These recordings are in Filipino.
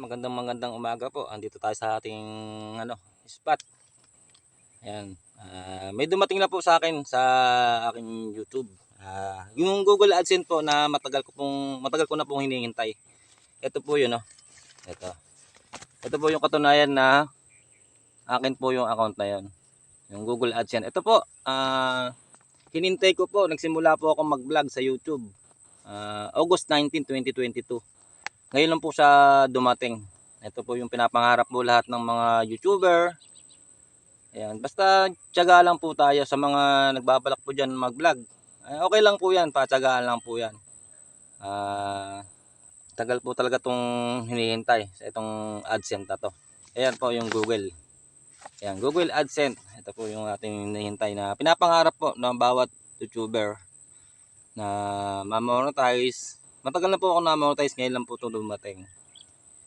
magandang magandang umaga po. Andito tayo sa ating ano, spot. Ayan. Ah, may dumating na po sa akin sa aking YouTube. Ah, yung Google AdSense po na matagal ko pong matagal ko na pong hinihintay. Ito po 'yun, no. Ito. Ito po yung katunayan na akin po yung account na 'yon. Yung Google AdSense. Ito po, ah hinintay ko po, nagsimula po ako mag-vlog sa YouTube. Ah, August 19, 2022. Ngayon lang po siya dumating. Ito po yung pinapangarap po lahat ng mga YouTuber. Ayan, basta tiyaga lang po tayo sa mga nagbabalak po dyan mag-vlog. Eh, okay lang po yan, patyagaan lang po yan. Ah, tagal po talaga itong hinihintay sa itong AdSense to. Ayan po yung Google. Ayan, Google AdSense. Ito po yung ating hinihintay na pinapangarap po ng bawat YouTuber na ma-monetize. Matagal na po ako na-monetize, ngayon lang po ito dumating.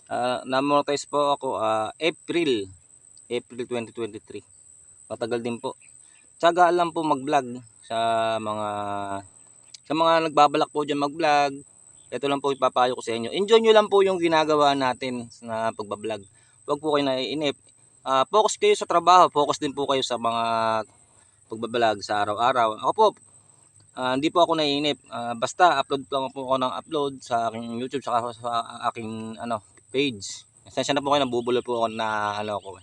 Ah, na-monetize po ako ah, April, April 2023. Matagal din po. Tsaga lang po mag-vlog sa mga sa mga nagbabalak po diyan mag-vlog. Ito lang po ipapayo ko sa inyo. Enjoy nyo lang po yung ginagawa natin na pagbablog. Huwag po kayo naiinip. Ah, focus kayo sa trabaho, focus din po kayo sa mga pagbablog sa araw-araw. Ako po, Ah, hindi po ako naiinip. Ah, basta upload lang po ako ng upload sa aking YouTube saka sa aking ano page. Esensya na po kayo nabubulol po ako na ano ko.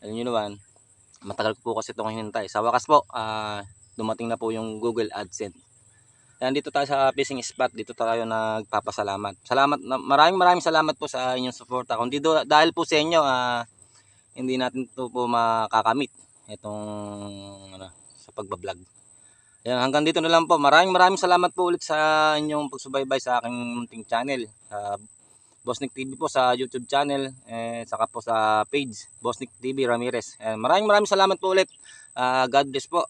Alam niyo naman, matagal ko po kasi itong hinintay. Sa wakas po, ah, dumating na po yung Google AdSense. Yan dito tayo sa fishing spot, dito tayo nagpapasalamat. Salamat, maraming maraming salamat po sa inyong suporta. Kung di do, dahil po sa inyo, ah, hindi natin to po makakamit itong ano, sa pagbablog. Yan, hanggang dito na lang po. Maraming maraming salamat po ulit sa inyong pagsubaybay sa aking munting channel. Sa Bosnik TV po sa YouTube channel. Eh, saka po sa page Bosnik TV Ramirez. Eh, maraming maraming salamat po ulit. Ah, God bless po.